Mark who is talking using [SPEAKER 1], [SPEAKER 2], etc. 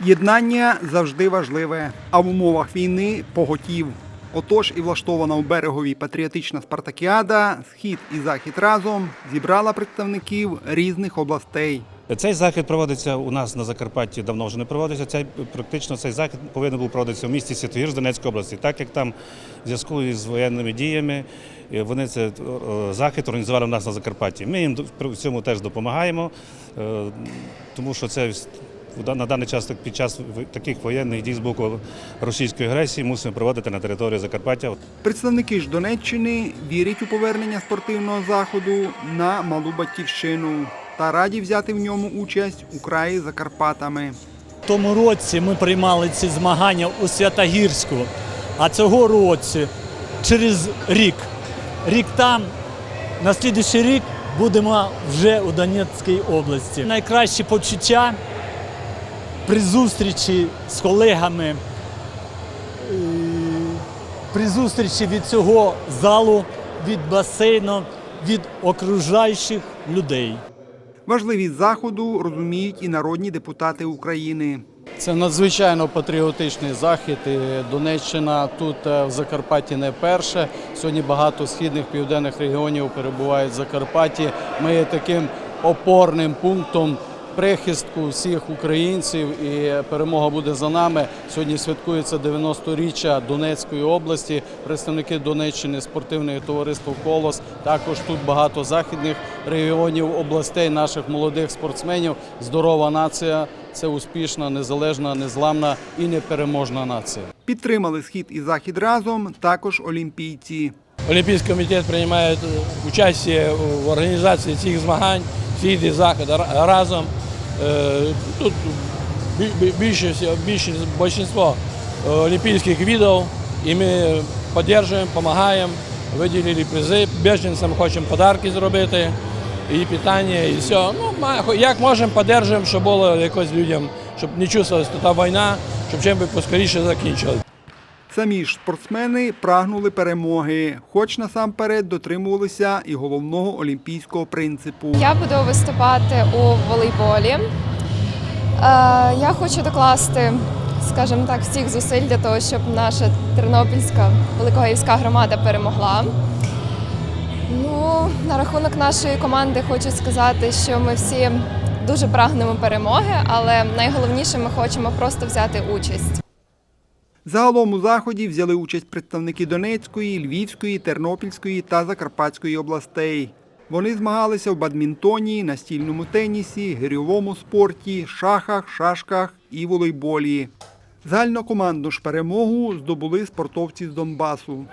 [SPEAKER 1] Єднання завжди важливе, а в умовах війни поготів. Отож і влаштована у береговій патріотична спартакіада Схід і захід разом зібрала представників різних областей.
[SPEAKER 2] Цей захід проводиться у нас на Закарпатті давно вже не проводиться. Цей практично цей захід повинен був проводитися в місті Святогір з Донецької області, так як там в зв'язку із воєнними діями е, вони це е, захід організували у нас на Закарпатті. Ми їм в цьому теж допомагаємо, е, тому що це на даний час під час таких воєнних дій з боку російської агресії мусимо проводити на території Закарпаття.
[SPEAKER 1] Представники ж Донеччини вірять у повернення спортивного заходу на малу батьківщину та раді взяти в ньому участь у краї за Карпатами.
[SPEAKER 3] В тому році ми приймали ці змагання у Святогірську, а цього році через рік. Рік там, на слідуючий рік будемо вже у Донецькій області. Найкращі почуття при зустрічі з колегами, е, при зустрічі від цього залу, від басейну, від окружаючих людей.
[SPEAKER 1] Важливість заходу розуміють і народні депутати України.
[SPEAKER 4] Це надзвичайно патріотичний захід. і Донеччина тут е, в Закарпатті не перше. Сьогодні багато східних південних регіонів перебувають в Закарпатті. Ми є таким опорним пунктом прихистку всіх українців, і перемога буде за нами. Сьогодні святкується 90-річчя Донецької області. Представники Донеччини, спортивне товариство Колос. Також тут багато західних регіонів, областей, наших молодих спортсменів. Здорова нація це успішна, незалежна, незламна і непереможна нація.
[SPEAKER 1] Підтримали схід і захід разом також олімпійці.
[SPEAKER 5] Олімпійський комітет приймає участь в організації цих змагань, схід і захід разом. Е, Тут більшість більшість більше, більшість олімпійських видів, і ми підтримуємо, допомагаємо, виділили призи, біженцям хочемо подарки зробити, і питання, і все. Ну, як можемо, підтримуємо, щоб було якось людям, щоб не чувствувалася та війна, щоб чим би поскоріше закінчилось.
[SPEAKER 1] Самі ж спортсмени прагнули перемоги, хоч насамперед дотримувалися і головного олімпійського принципу.
[SPEAKER 6] Я буду виступати у волейболі. Е, Я хочу докласти, скажімо так, всіх зусиль для того, щоб наша Тернопільська великогаївська громада перемогла. Ну, на рахунок нашої команди хочу сказати, що ми всі дуже прагнемо перемоги, але найголовніше ми хочемо просто взяти участь.
[SPEAKER 1] Загалом у заході взяли участь представники Донецької, Львівської, Тернопільської та Закарпатської областей. Вони змагалися в бадмінтоні, настільному тенісі, гирьовому спорті, шахах, шашках і волейболі. Загальнокомандну ж перемогу здобули спортовці з Донбасу.